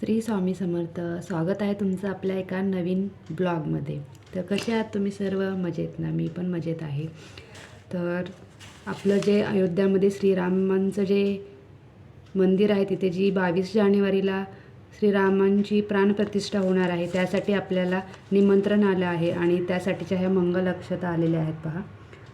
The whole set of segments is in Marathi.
श्री स्वामी समर्थ स्वागत आहे तुमचं आपल्या एका नवीन ब्लॉगमध्ये. तर कसे आहात तुम्ही सर्व? मजेत ना? मी पण मजेत आहे. तर आपलं जे अयोध्यामध्ये श्रीरामांचं जे मंदिर आहे तिथे जी बावीस जानेवारीला श्रीरामांची प्राणप्रतिष्ठा होणार आहे त्यासाठी आपल्याला निमंत्रण आलं आहे आणि त्यासाठीच्या ह्या मंगल अक्षता आलेल्या आहेत पहा.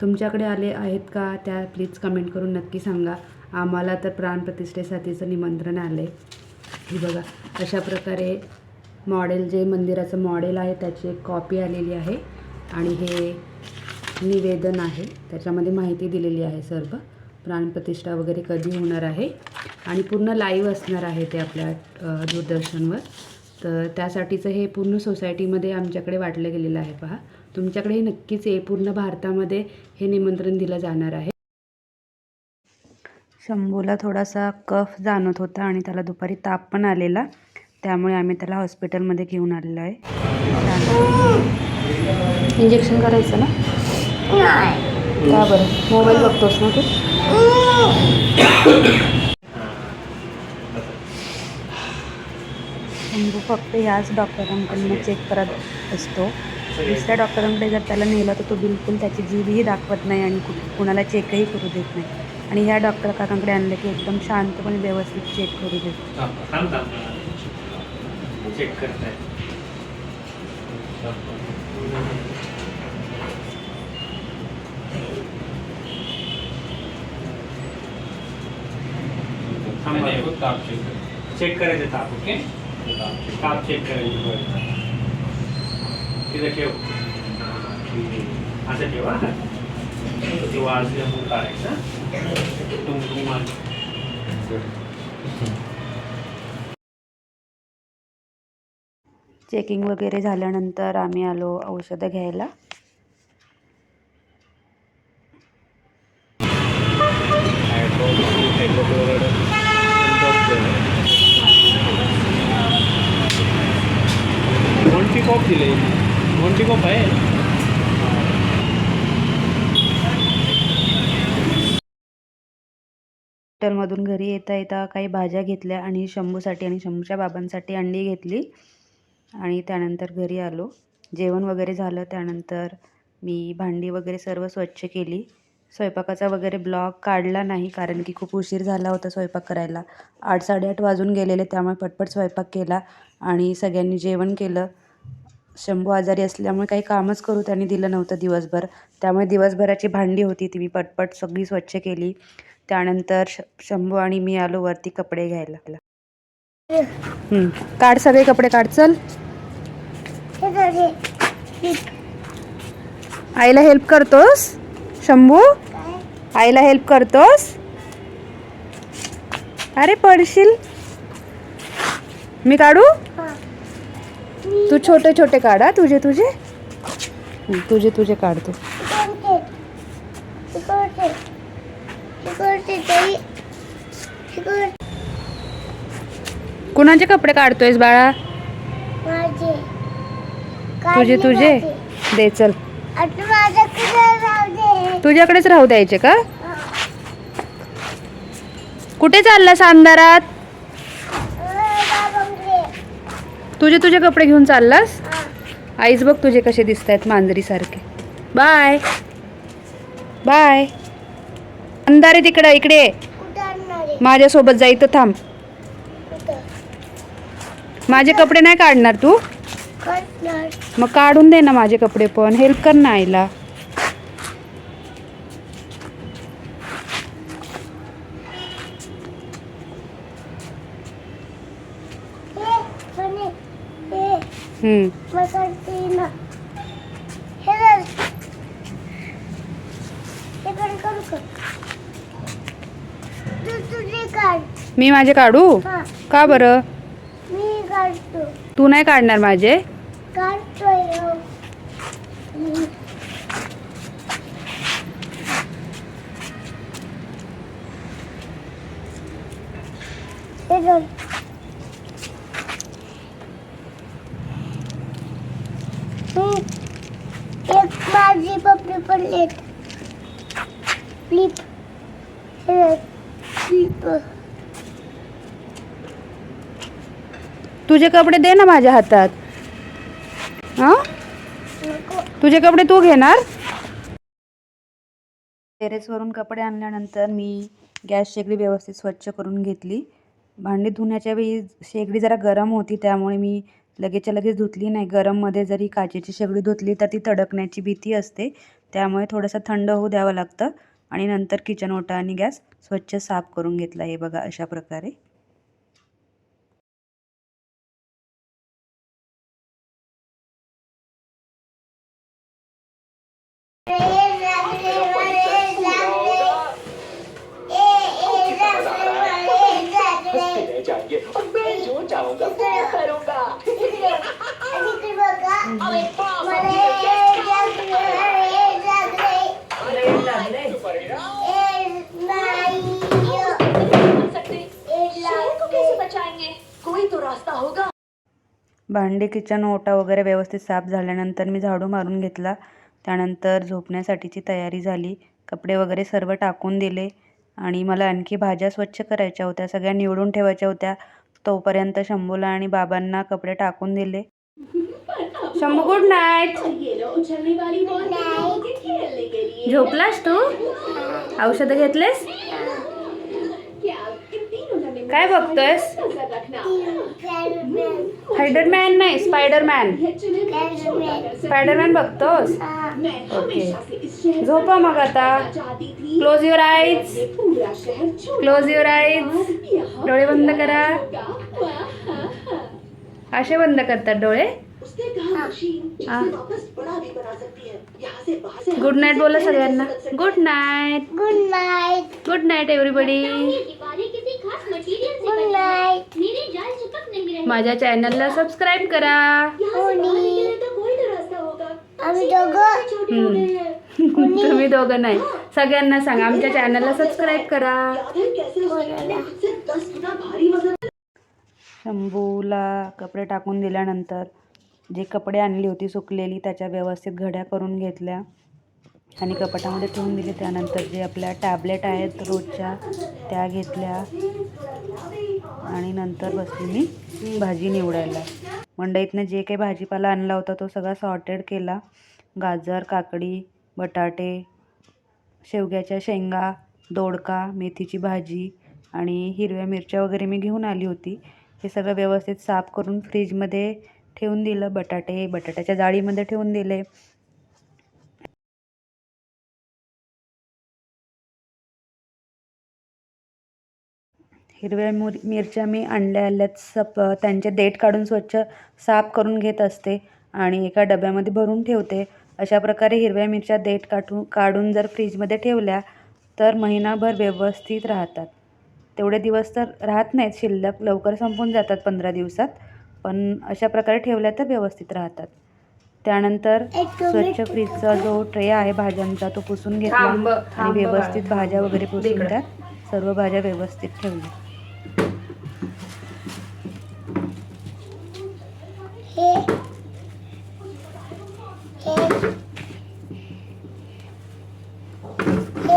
तुमच्याकडे आले आहेत का? त्या प्लीज कमेंट करून नक्की सांगा. आम्हाला तर प्राणप्रतिष्ठेसाठीचं निमंत्रण आलं आहे ही बघा अशा प्रकारे मॉडेल जे मंदिराचं मॉडेल आहे त्याची एक कॉपी आलेली आहे आणि हे निवेदन आहे. त्याच्यामध्ये माहिती दिलेली आहे सर्व. प्राणप्रतिष्ठा वगैरे कधी होणार आहे आणि पूर्ण लाईव्ह असणार आहे ते आपल्या दूरदर्शनवर. तर त्यासाठीचं हे पूर्ण सोसायटीमध्ये आमच्याकडे वाटलं गेलेलं आहे पहा. तुमच्याकडे हे नक्कीच आहे पूर्ण भारतामध्ये हे निमंत्रण दिलं जाणार आहे. शंभूला थोडासा कफ जाणवत होता आणि त्याला दुपारी ताप पण आलेला. त्यामुळे आम्ही त्याला हॉस्पिटलमध्ये घेऊन आलेलो आहे. इंजेक्शन करायचं ना? का बरं? मोबाईल बघतोस ना तू? शंभू फक्त ह्याच डॉक्टरांकडनं चेक करत असतो. दुसऱ्या डॉक्टरांकडे जर त्याला नेलं तर तो बिलकुल त्याची जीभही दाखवत नाही आणि कुठ कुणाला चेकही करू देत नाही. आणि ह्या डॉक्टर काकांकडे आणलं की एकदम शांतपणे व्यवस्थित चेक करू देतो. चेक करताय. चेक करायचे ताप ओके? ताप चेक करायचे तिथे ठेव. असं ठेवा ते काढायचं चेकिंग वगैरे झाल्यानंतर आम्ही आलो औषधं घ्यायला. मोंटी कॉप दिले मोंटी कॉप आहे? हॉस्पिटलमधून घरी येता येता काही भाज्या घेतल्या आणि शंभूसाठी आणि शंभूच्या बाबांसाठी अंडी घेतली आणि त्यानंतर घरी आलो. जेवण वगैरे झालं. त्यानंतर मी भांडी वगैरे सर्व स्वच्छ केली. स्वयंपाकाचा वगैरे ब्लॉग काढला नाही कारण की खूप उशीर झाला होता स्वयंपाक करायला. आठ साडेआठ वाजून गेलेले त्यामुळे पटपट स्वयंपाक केला आणि सगळ्यांनी जेवण केलं. शंभू आजारी असल्यामुळे काही कामच करू त्यांनी दिलं नव्हतं दिवसभर. त्यामुळे दिवसभराची भांडी होती ती मी पटपट सगळी स्वच्छ केली. त्यानंतर श शंभू आणि मी आलो वरती कपडे घ्यायला. हं, काढ सगळे कपडे काढ चल. आईला हेल्प करतोस? शंभू? आईला हेल्प करतोस? अरे पडशील. मी काढू? तू छोटे छोटे काढा तुझे तुझे. हं, तुझे तुझे काढतो. कुणाचे कपडे काढतोयस बाळा? तुझे तुझे? दे चल. तुझ्याकडेच राहू द्यायचे का? कुठे चाललास अंधारात? तुझे तुझे कपडे घेऊन चाललास? आईच बघ तुझे कसे दिसत आहेत मांजरीसारखे. बाय. बाय. अंधारे तिकडं इकडे. माझ्यासोबत जा इथं थांब. माझे कपडे नाही काढणार तू? मग काढून दे ना माझे कपडे पण. हेल्प कर ना आईला. हम्म. मी माझे काढू? का बरं? मी काढतो. तू नाही काढणार माझे? काढतोय हो. हे. हम्म. एक माझी पप्पी पडलेत फ्लिप फ्लिप तुझे कपडे दे ना माझ्या हातात. हां? तुझे कपडे तू घेणार? टेरेसवरून कपडे आणल्यानंतर मी गॅस शेगडी व्यवस्थित स्वच्छ करून घेतली. भांडी धुण्याच्या वेळी शेगडी जरा गरम होती त्यामुळे मी लगेचच्या लगेच धुतली नाही. गरममध्ये जरी काचेची शेगडी धुतली तर ती तडकण्याची भीती असते. त्यामुळे थोडंसं थंड होऊ द्यावं लागतं. आणि नंतर किचन ओटा आणि गॅस स्वच्छ साफ करून घेतला. हे बघा अशा प्रकारे. चाहूंगा करूंगा भांडी किचन ओटा वगैरे व्यवस्थित साफ झाल्यानंतर मी झाडू मारून घेतला. त्यानंतर झोपण्यासाठीची तयारी झाली. कपडे वगैरे सर्व टाकून दिले आणि मला आणखी भाज्या स्वच्छ करायच्या होत्या सगळ्या निवडून ठेवायच्या होत्या. तोपर्यंत शंभूला आणि बाबांना कपडे टाकून दिले. शंभू गुड नाईट झोपलास तू? औषधं घेतलेस? काय बघतोयस? रखना स्पायडरमॅन नाही स्पायडरमॅन स्पायडरमॅन बघतोस? शहर झोपा मग आता. Close your eyes close your eyes डोळे बंद करा. असे बंद करतात डोळे? उसने कहा मशीन। जिसे वापस बड़ा भी बना सकती यहाँ से बाहर से गुड नाईट बोला सगळ्यांना good night good night good night everybody good. Night माझ्या चॅनलला सबस्क्राईब करा. तुम्ही दोघं नाही. सगळ्यांना सांगा. आमच्या चॅनलला सबस्क्राईब करा. है शंभूला कपडे टाकून दिल्यानंतर जे कपडे आणली होती सुकलेली त्याच्या व्यवस्थित घड्या करून घेतल्या. आणि कपाटामध्ये ठेवून दिले. त्यानंतर जे आपल्या टॅबलेट आहेत रोजच्या त्या घेतल्या. आणि नंतर बसली मी भाजी निवडायला. मंडईतनं जे काही भाजीपाला आणला होता तो सगळा सॉर्टेड केला. गाजर काकडी बटाटे शेवग्याच्या शेंगा दोडका मेथीची भाजी आणि हिरव्या मिरच्या वगैरे मी घेऊन आली होती. हे सगळं व्यवस्थित साफ करून फ्रीजमध्ये ठेवून दिलं. बटाटे बटाट्याच्या जाळीमध्ये ठेवून दिले. हिरव्या मुर मिरच्या मी आणल्या आणल्यात सप त्यांचे देठ काढून स्वच्छ साफ करून घेत असते आणि एका डब्यामध्ये भरून ठेवते. अशा प्रकारे हिरव्या मिरच्या देठ काढून काढून जर फ्रीजमध्ये ठेवल्या तर महिनाभर व्यवस्थित राहतात. तेवढे दिवस तर राहत नाहीत. शिल्लक लवकर संपून जातात पंधरा दिवसात. पण अशा प्रकारे ठेवल्या तर व्यवस्थित राहतात. त्यानंतर स्वच्छ. फ्रीजचा जो ट्रे आहे भाज्यांचा तो पुसून घेतला आणि व्यवस्थित. भाज्या वगैरे पुसून. त्यात सर्व भाज्या व्यवस्थित ठेवल्या. हे हे हे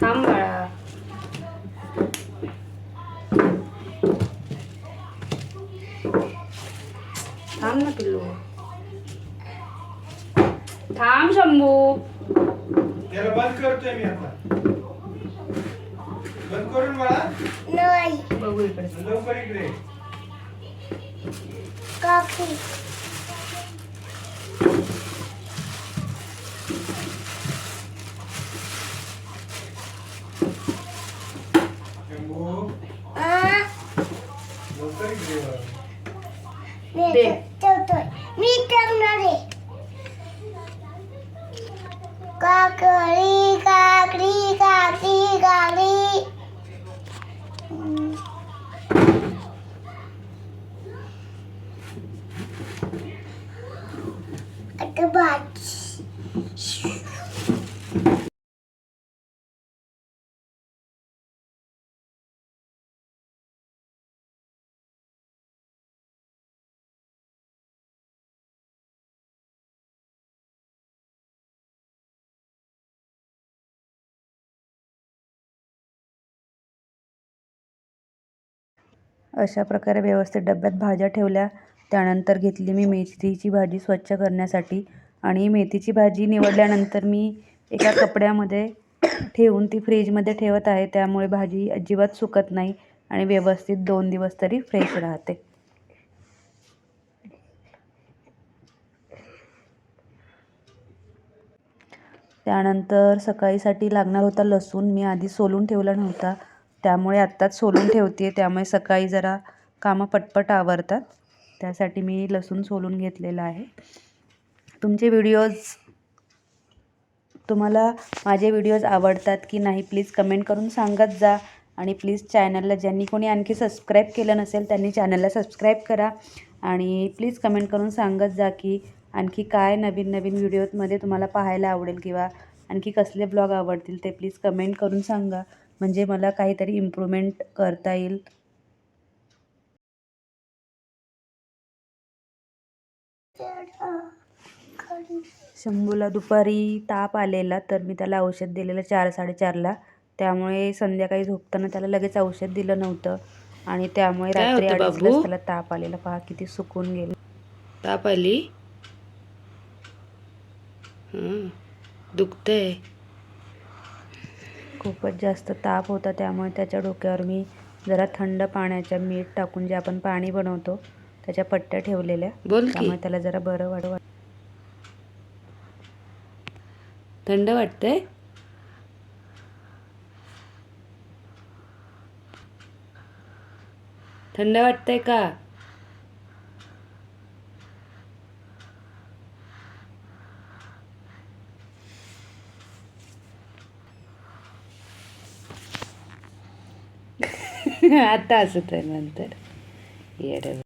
थांब बाळा थांब ना पिल्लू थांब शंभू त्याला बंद करतोय मी आता. बंद करून मला? नाही. बघू इकडे लवकर इकडे. काकी अशा प्रकारे व्यवस्थित डब्यात भाज्या ठेवल्या. त्यानंतर घेतली मी मेथीची भाजी स्वच्छ करण्यासाठी. आणि मेथीची भाजी निवडल्यानंतर मी एका कपड्यामध्ये ठेवून ती फ्रीजमध्ये ठेवत आहे. त्यामुळे भाजी अजिबात सुकत नाही आणि व्यवस्थित दोन दिवस तरी फ्रेश राहते. त्यानंतर सकाळीसाठी लागणार होता लसूण. मी आधी सोलून ठेवला नव्हता. त्यामुळे आत्ताच सोलून ठेवते त्यामुळे सकाळी जरा कामं पटपट आवरतात. त्यासाठी मी लसूण सोलून घेतलेला आहे. तुमचे व्हिडिओज तुम्हाला माझे व्हिडिओज आवडतात की नाही प्लीज कमेंट करून सांगत जा. आणि प्लीज चॅनलला ज्यांनी कोणी आणखी सबस्क्राईब केलं नसेल त्यांनी चॅनलला सबस्क्राईब करा. आणि प्लीज कमेंट करून सांगत जा की आणखी काय नवीन नवीन व्हिडिओमध्ये तुम्हाला पाहायला आवडेल किंवा आणखी कसले ब्लॉग आवडतील ते प्लीज कमेंट करून सांगा. म्हणजे मला काहीतरी इम्प्रूव्हमेंट करता येईल. शंभूला दुपारी ताप आलेला तर मी त्याला औषध दिलेलं चार साडेचारला. त्यामुळे संध्याकाळी झोपताना त्याला लगेच औषध दिलं नव्हतं आणि त्यामुळे काय रात्री होतं बाबू? त्याला ताप आलेला. पहा किती सुकून गेलं. ताप आली? हं, दुखतंय. खूपच जास्त ताप होता त्यामुळे त्याच्या डोक्यावर मी जरा थंड पाण्याच्या मीठ टाकून जे आपण पाणी बनवतो त्याच्या पट्ट्या ठेवलेल्या. बोल त्यामुळे त्याला जरा बरं वाट थंड वाटतंय? थंड वाटतंय का? आता असत आहे नंतर. येडं.